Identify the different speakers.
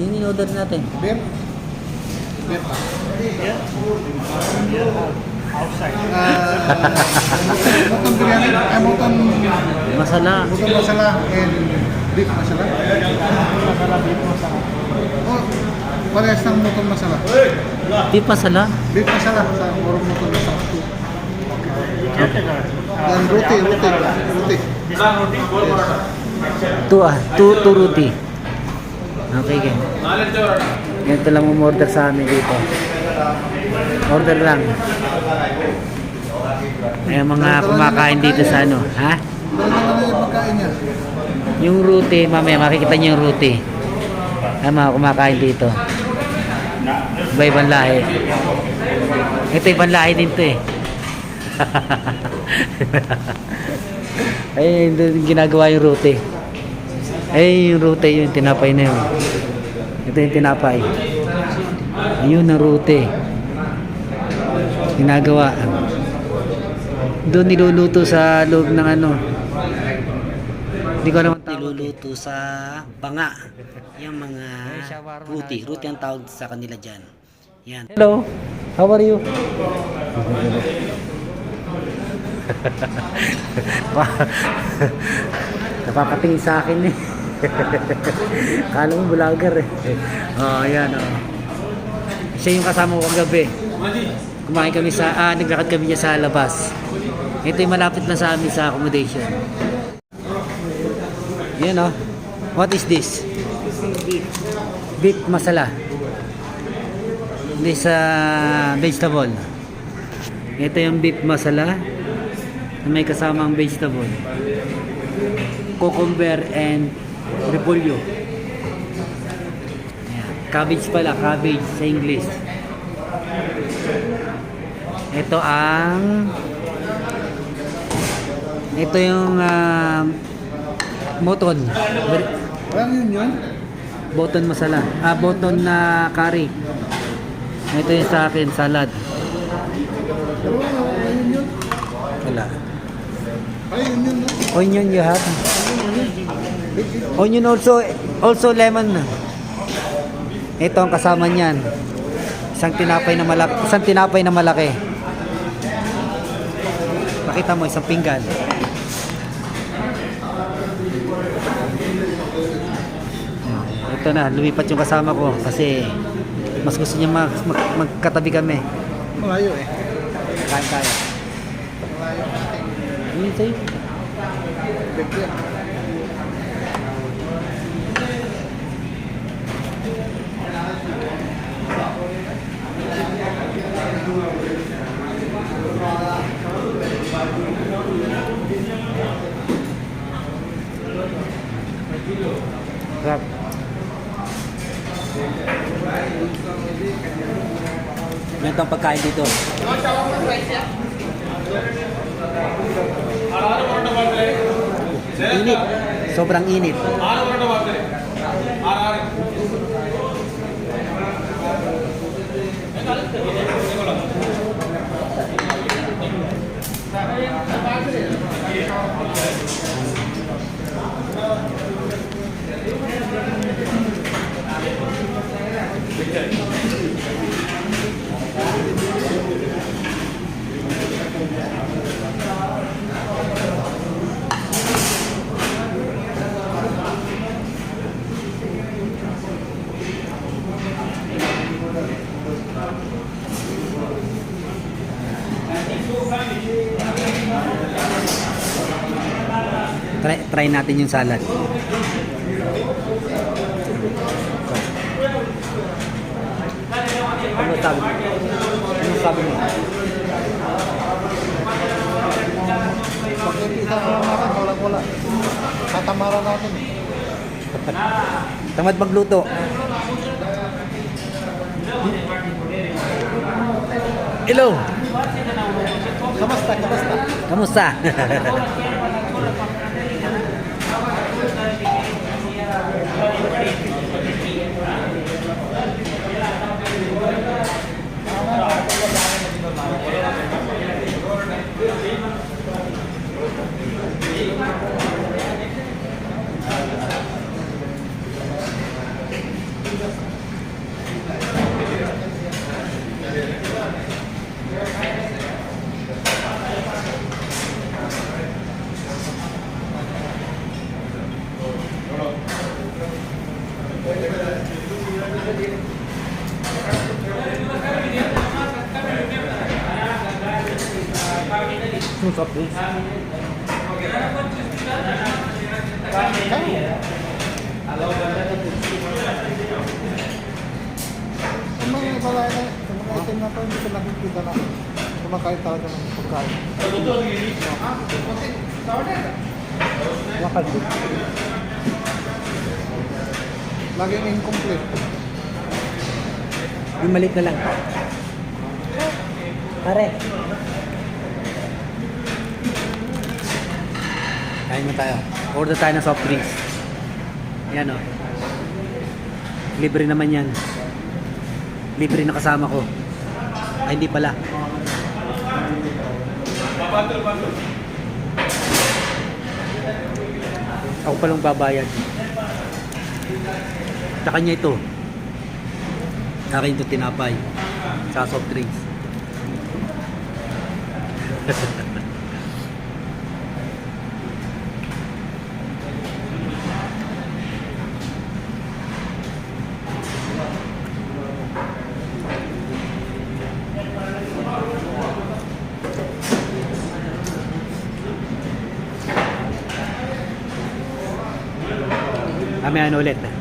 Speaker 1: Yun yung order natin.
Speaker 2: Beer? Beer pa.
Speaker 3: Outside.
Speaker 2: Ah, mutton biryani, ay mutton,
Speaker 1: Masala.
Speaker 2: mutton masala and beef masala.
Speaker 3: Masala beef masala.
Speaker 2: Oh, parehas ng mutton masala.
Speaker 1: Beef masala.
Speaker 2: Beef masala sa murong mutton masala.
Speaker 3: Yes,
Speaker 2: Then roti, roti, roti.
Speaker 1: Two ah. Two, two roti. Okay, game. Ganito lang umorder sa amin dito. Order lang. Ay, mga kumakain dito sa ano. Ha?
Speaker 2: Yung
Speaker 1: roti, mamaya makikita niyo yung roti. Ay, mga kumakain dito. Iba-ibang lahi. Ito ibang lahi din to eh. Ay, ginagawa yung roti. Ay, yung roti yung tinapay na yun. Ito yung tinapay. Ayun ang roti. Ginagawa. Doon niluluto sa loob ng ano. Hindi ko alam ang tawag. Niluluto sa banga. Yung mga ruti. Ruti ang tawag sa kanila dyan. Yan. Hello. How are you? Napapatingin sa akin eh. Kala mo vlogger eh. Oh, yan oh. Siya yung kasama ko kagabi. Kumain kami sa, ah, naglakad kami niya sa labas. Ito yung malapit na sa amin sa accommodation. Yan oh. What is this? Beef masala. This uh, vegetable. Ito yung beef masala na may kasamang vegetable. Cucumber and repolyo. Ayan. Cabbage pala, cabbage sa English. Ito ang ito yung uh, moton.
Speaker 2: Parang yun yun.
Speaker 1: Boton masala. Ah, boton na curry. Ito yung sa akin, salad. Wala.
Speaker 2: Ay, yun yun.
Speaker 1: Onion you have? Onion also, also lemon. Ito ang kasama niyan. Isang tinapay na malaki. Isang tinapay na malaki. Pakita mo, isang pinggan. Ito na, lumipat yung kasama ko kasi mas gusto niya mag, mag, magkatabi kami.
Speaker 2: Malayo eh.
Speaker 1: Kain tayo. Yun sa'yo.
Speaker 2: Beef yan.
Speaker 1: Sarap. Ganito ang pagkain dito. Init. Sobrang init. Try, try natin yung salad. Ano sabi mo? Ano sabi mo?
Speaker 2: Pag nakita ko naman, wala wala. Tatamaran natin.
Speaker 1: Tamad magluto. Hello.
Speaker 2: Kamusta, kamusta?
Speaker 1: Kamusta? Yung soft drinks.
Speaker 2: Yung mga balay na, yung mga item na to, hindi ko nakikita na kumakain talaga ng pagkain.
Speaker 1: Wakal din.
Speaker 2: Laging incomplete.
Speaker 1: Yung maliit na lang. Pare. Kain mo tayo. Order tayo ng soft drinks. Yan o. Libre naman yan. Libre na kasama ko. Ay, hindi pala. Ako palang babayad. Sa kanya ito. Sa akin ito tinapay. Sa soft drinks. Kami ano ulit.